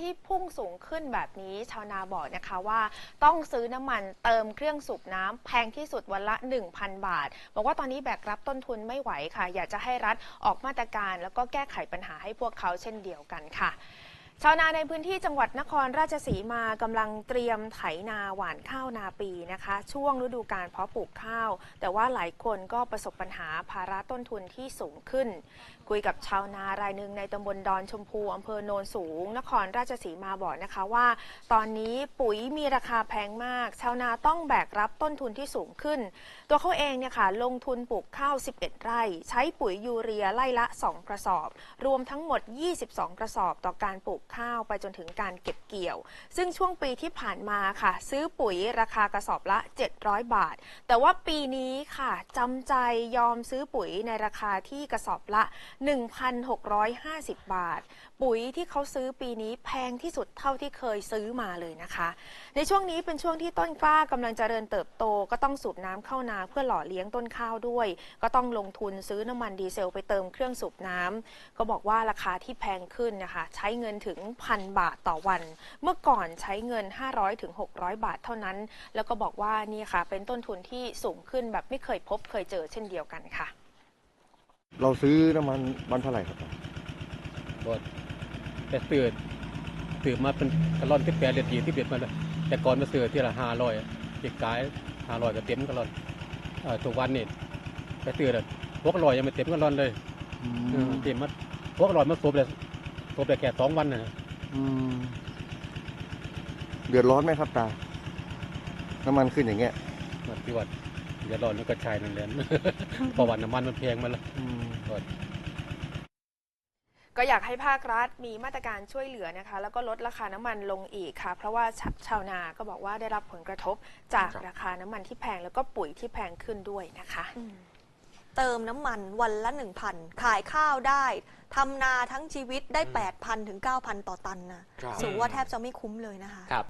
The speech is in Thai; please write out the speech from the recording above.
ที่พุ่งสูงขึ้นแบบนี้ ชาวนาบอกนะคะว่าต้องซื้อน้ำมันเติมเครื่องสูบน้ำแพงที่สุดวันละ 1,000 บาท บอกว่าตอนนี้แบกรับต้นทุนไม่ไหวค่ะ อยากจะให้รัฐออกมาตรการ แล้วก็แก้ไขปัญหาให้พวกเขาเช่นเดียวกันค่ะ ชาวนาในพื้นที่จังหวัดนครราชสีมากำลังเตรียมไถนาหว่านข้าวนาปีนะคะ ช่วงฤดูการเพาะปลูกข้าว แต่ว่าหลายคนก็ประสบปัญหาภาระต้นทุนที่สูงขึ้น คุยกับชาวนารายหนึ่งในตำบลดอนชมพูอำเภอโนนสูง นครราชสีมาบอกนะคะว่า ตอนนี้ปุ๋ยมีราคาแพงมาก ชาวนาต้องแบกรับต้นทุนที่สูงขึ้น ตัวเขาเองเนี่ยค่ะลงทุนปลูกข้าว 11 ไร่ ใช้ปุ๋ยยูเรียไล่ละ 2 กระสอบ รวมทั้งหมด 22 กระสอบต่อการปลูกข้าวไปจนถึงการเก็บเกี่ยว ซึ่งช่วงปีที่ผ่านมาค่ะ ซื้อปุ๋ยราคากระสอบละ 700 บาท แต่ว่าปีนี้ค่ะจำใจยอมซื้อปุ๋ยในราคาที่กระสอบละ 1,650 บาท ปุ๋ยที่เขาซื้อปีนี้แพงที่สุดเท่าที่เคยซื้อมาเลยนะคะ ในช่วงนี้เป็นช่วงที่ต้นกล้ากำลังเจริญเติบโต ก็ต้องสูบน้ำเข้านาเพื่อหล่อเลี้ยงต้นข้าวด้วย ก็ต้องลงทุนซื้อน้ำมันดีเซลไปเติมเครื่องสูบน้ำก็บอกว่าราคาที่แพงขึ้นนะคะ ใช้เงินถึงพันบาทต่อวัน เมื่อก่อนใช้เงิน 500ถึง600 บาทเท่านั้น แล้วก็บอกว่านี่ค่ะ เป็นต้นทุนที่สูงขึ้นแบบไม่เคยพบเคยเจอเช่นเดียวกันค่ะ เราซื้อน้ำมันวันเท่าไหร่ครับบดแต่ตื่นตื่นมาเป็นกะล่อนที่แปดเลียดยีที่เบียดมาเลยแต่ก่อนมาซื้อที่ละห้าร้อยปีกกายห้าร้อยก็เต็มกะล่อนเอ่อทุกวันนี่ไปตื่นเลยพวกอร่อยยังไม่เต็มกะล่อนเลยเออเต็มมาพวกอร่อยมาสูบเลยสู บได้แค่สองวันนะอืมเดือดร้อนไหมครับตา น้ำมันขึ้นอย่างเงี้ยมันที่ว่าอย่าร้อนมันก็ใช่นั่นแหละ เพราะว่าน้ำมันมันแพงมาแล้ว อืม ก็อยากให้ภาครัฐมีมาตรการช่วยเหลือนะคะ แล้วก็ลดราคาน้ำมันลงอีกค่ะ เพราะว่าชาชาวนาก็บอกว่าได้รับผลกระทบจากราคาน้ำมันที่แพงแล้วก็ปุ๋ยที่แพงขึ้นด้วยนะคะ เติมน้ำมันวันละ 1,000 ขายข้าวได้ทำนาทั้งชีวิตได้ 8,000 ถึง 9,000 ต่อตันนะครับ สูงว่าแทบจะไม่คุ้มเลยนะคะ ครับ